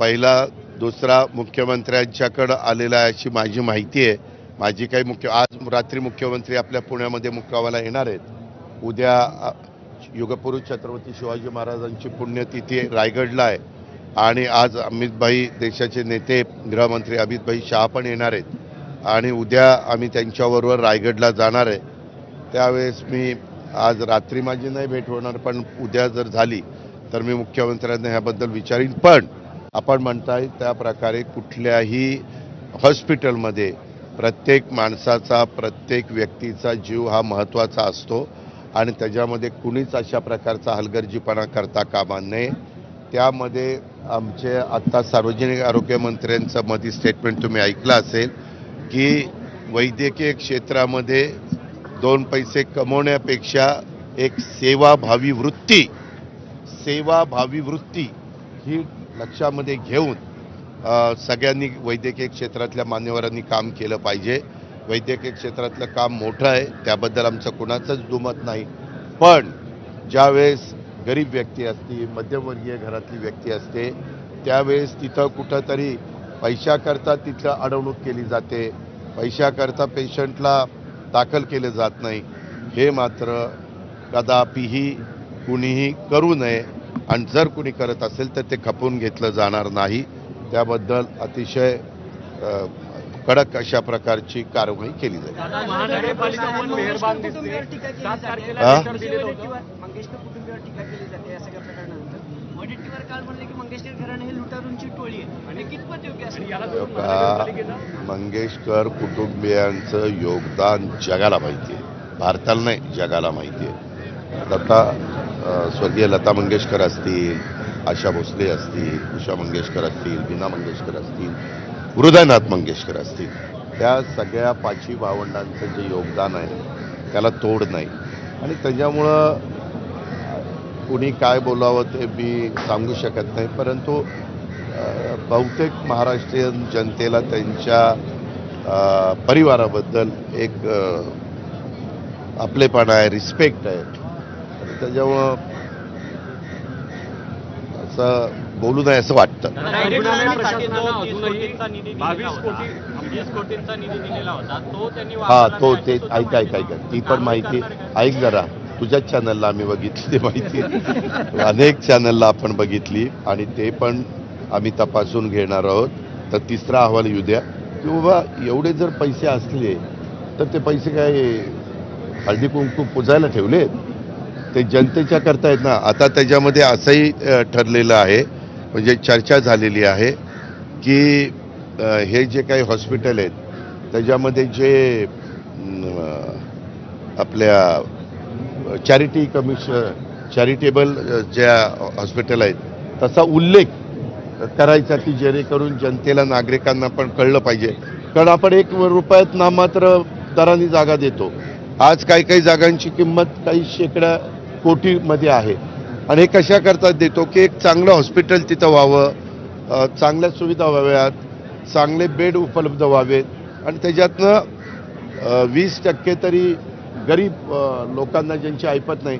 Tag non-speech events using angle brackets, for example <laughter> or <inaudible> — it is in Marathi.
पहिला दुसरा मुख्यमंत्र्यांच्याकडं आलेला आहे अशी माझी माहिती आहे. माझी काही मुख्य आज रात्री मुख्यमंत्री आपल्या पुण्यामध्ये मुक्कामाला येणार आहेत. उद्या युगपुरुष छत्रपती शिवाजी महाराजांची पुण्यतिथी रायगडला आहे. आणि आज अमितभाई देशाचे नेते गृहमंत्री अमितभाई शहा पण येणार आहेत. आणि उद्या आम्ही त्यांच्याबरोबर रायगडला जाणार आहे. त्यावेळेस मी आज रात्री माझी नाही भेट होणार पण उद्या जर झाली तर मी मुख्यमंत्र्यांना ह्याबद्दल विचारीन. पण आपण म्हणताय त्या प्रकारे कुठल्याही हॉस्पिटलमध्ये प्रत्येक माणसाचा प्रत्येक व्यक्तीचा जीव हा महत्त्वाचा असतो आणि त्याच्यामध्ये कुणीच अशा प्रकारचा हलगर्जीपणा करता कामा नये. त्यामध्ये आमचे आत्ता सार्वजनिक आरोग्यमंत्र्यांचं मधी स्टेटमेंट तुम्ही ऐकलं असेल की वैद्यकीय क्षेत्रामध्ये दोन पैसे कमवण्यापेक्षा एक सेवाभावी वृत्ती सेवाभावी वृत्ती ही लक्षामध्ये घेऊन सगळ्यांनी वैद्यकीय क्षेत्रातल्या मान्यवरांनी काम केलं पाहिजे. वैद्यकीय क्षेत्रातलं काम मोठं आहे त्याबद्दल आमचं कुणाचंच दुमत नाही. पण ज्यावेळेस गरीब व्यक्ती असती मध्यमवर्गीय घरातली व्यक्ती असते त्यावेळेस तिथं कुठंतरी पैशाकरता तिथं अडवणूक केली जाते. पैशाकरता पेशंटला दाखल केलं जात नाही. हे मात्र कदापिही कुणीही करू नये. आणि जर कुणी करत असेल तर ते खपवून घेतलं जाणार नाही. त्याबद्दल अतिशय कडक अशा प्रकारची कारवाई केली जाईल. आता मंगेशकर हे कुटुंबियांचं योगदान जगाला माहिती आहे. भारताला नाही जगाला माहिती आहे. अ, स्वर्गीय लता मंगेशकर असतील आशा भोसले असतील उषा मंगेशकर असतील बीना मंगेशकर असतील हृदयनाथ मंगेशकर असतील त्या सगळ्या पाचवी भावंडांचं जे योगदान आहे त्याला तोड नाही. आणि त्याच्यामुळं कुणी काय बोलावं ते मी सांगू शकत नाही परंतु बहुतेक महाराष्ट्रीयन जनतेला त्यांच्या परिवाराबद्दल एक आपलेपणा आहे रिस्पेक्ट आहे. त्याच्यामुळं असं बोलू नये असं वाटतं. हा तो ते ऐक ऐक ऐक. ती पण माहिती? ऐक जरा. तुझ्याच चॅनलला आम्ही बघितली ते माहिती. <laughs> अनेक चॅनलला आपण बघितली आणि ते पण आम्ही तपासून घेणार आहोत. तर तिसरा अहवाल येऊ द्या. की बाबा एवढे जर पैसे असले तर ते पैसे काय हळदी कुंकू पुजायला ठेवले ते जनतेच्या करता आहेत ना. आता त्याच्यामध्ये असंही ठरलेलं आहे म्हणजे चर्चा झालेली आहे की हे जे काही हॉस्पिटल आहेत त्याच्यामध्ये जे आपल्या चॅरिटी कमिशन चॅरिटेबल ज्या हॉस्पिटल आहेत तसा उल्लेख करायचा की जेणेकरून जनतेला नागरिकांना पण कळलं पाहिजे. कारण आपण एक रुपयात नामात्र दराने जागा देतो. आज काही काही जागांची किंमत काही शेकड्या कोटीमध्ये आहे. आणि हे कशाकरता देतो की एक चांगलं हॉस्पिटल तिथं व्हावं चांगल्या सुविधा व्हाव्यात चांगले बेड उपलब्ध व्हावेत. आणि त्याच्यातनं वीस टक्के तरी गरीब लोकांना ज्यांची ऐपत नाही